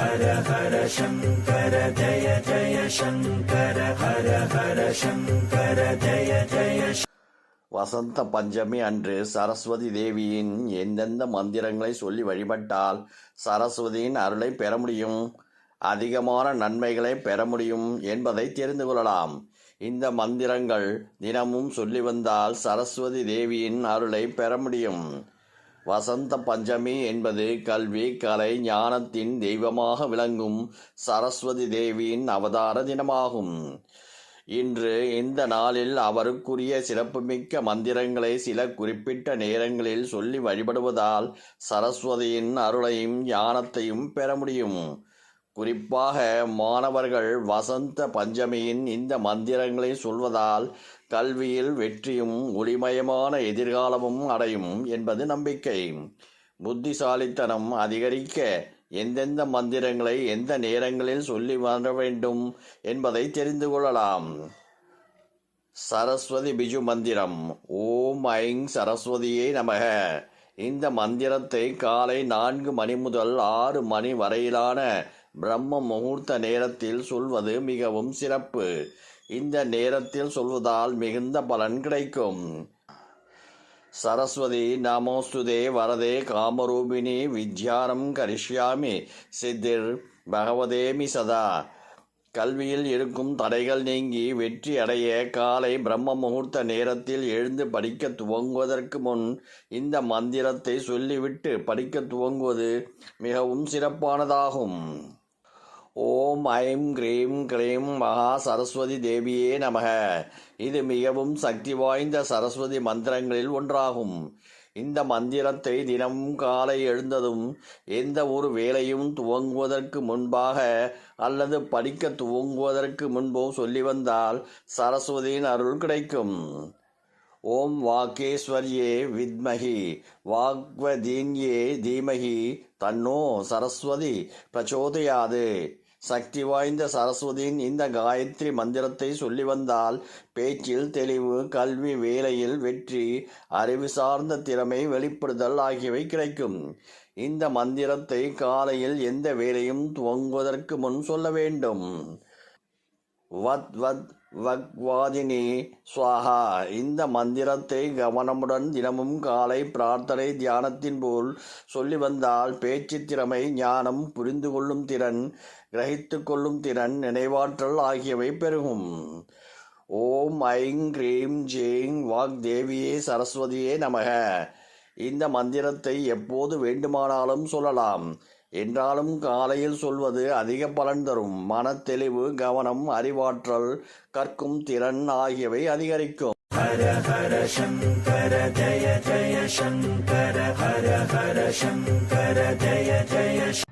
ஹர ஹர சங்கர ஜய ஜய சங்கர ஹர ஹர சங்கர ஜய ஜய வசந்த பஞ்சமி அன்று சரஸ்வதி தேவியின் எந்தெந்த மந்திரங்களை சொல்லி வழிபட்டால் சரஸ்வதியின் அருளை பெற முடியும்? அதிகமான நன்மைகளை பெற முடியும் என்பதை தெரிந்து கொள்ளலாம். இந்த மந்திரங்கள் தினமும் சொல்லி வந்தால் சரஸ்வதி தேவியின் அருளை பெற முடியும். வசந்த பஞ்சமி என்பது கல்வி கலை ஞானத்தின் தெய்வமாக விளங்கும் சரஸ்வதி தேவியின் அவதார தினமாகும். இன்று இந்த நாளில் அவருக்குரிய சிறப்புமிக்க மந்திரங்களை சில குறிப்பிட்ட நேரங்களில் சொல்லி வழிபடுவதால் சரஸ்வதியின் அருளையும் ஞானத்தையும் பெற முடியும். குறிப்பாக மாணவர்கள் வசந்த பஞ்சமியின் இந்த மந்திரங்களை சொல்வதால் கல்வியில் வெற்றியும் ஒளிமயமான எதிர்காலமும் அடையும் என்பது நம்பிக்கை. புத்திசாலித்தனம் அதிகரிக்க எந்தெந்த மந்திரங்களை எந்த நேரங்களில் சொல்லி வர வேண்டும் என்பதை தெரிந்து கொள்ளலாம். சரஸ்வதி பிஜு மந்திரம். ஓம் ஐங் சரஸ்வதியே நமக. இந்த மந்திரத்தை காலை நான்கு மணி முதல் ஆறு மணி வரையிலான பிரம்ம முகூர்த்த நேரத்தில் சொல்வது மிகவும் சிறப்பு. இந்த நேரத்தில் சொல்வதால் மிகுந்த பலன் கிடைக்கும். சரஸ்வதி நமோஸ்துதே வரதே காமரூபிணி வித்யாரம் கரிஷ்யாமி சித்திர் பகவதேமி சதா. கல்வியில் இருக்கும் தடைகள் நீங்கி வெற்றி அடைய காலை பிரம்ம முகூர்த்த நேரத்தில் எழுந்து படிக்க துவங்குவதற்கு முன் இந்த மந்திரத்தை சொல்லிவிட்டு படிக்க துவங்குவது மிகவும் சிறப்பானதாகும். ஓம் ஐம் கிரீம் கிரீம் மகா சரஸ்வதி தேவியே நமக. இது மிகவும் சக்தி வாய்ந்த சரஸ்வதி மந்திரங்களில் ஒன்றாகும். இந்த மந்திரத்தை தினமும் காலை எழுந்ததும் எந்த ஒரு வேலையும் துவங்குவதற்கு முன்பாக அல்லது படிக்க துவங்குவதற்கு முன்போ சொல்லி வந்தால் சரஸ்வதியின் அருள் கிடைக்கும். ஓம் வாக்கேஸ்வரியே வித்மகி வாக்வதீன்யே தீமகி தன்னோ சரஸ்வதி பிரச்சோதயாது. சக்தி வாய்ந்த சரஸ்வதியின் இந்த காயத்ரி மந்திரத்தை சொல்லி வந்தால் பேச்சில் தெளிவு கல்வி வேலையில் வெற்றி அறிவு சார்ந்த திறமை வெளிப்படுதல் ஆகியவை கிடைக்கும். இந்த மந்திரத்தை காலையில் எந்த வேலையும் துவங்குவதற்கு முன் சொல்ல வேண்டும். வத் வத் வக்வாதினி சுவாகா இந்த மந்திரத்தை கவனமுடன் தினமும் காலை பிரார்த்தனை தியானத்தின் போல் சொல்லி வந்தால் பேச்சு திறமை ஞானம் புரிந்து கொள்ளும் திறன் கிரகித்து கொள்ளும் திறன் நினைவாற்றல் ஆகியவை பெருகும். ஓம் ஐங் கிரீம் ஜெய்ங் வாக் தேவியே சரஸ்வதியே நமக. இந்த மந்திரத்தை எப்போது வேண்டுமானாலும் சொல்லலாம். என்றாலும் காலையில் சொல்வது அதிக பலன் தரும். மனத்தெளிவு கவனம் அறிவாற்றல் கற்கும் திறன் ஆகியவை அதிகரிக்கும். ஹர ஹர சங்கர ஜய ஜய சங்கர ஹர ஹர சங்கர ஜய ஜய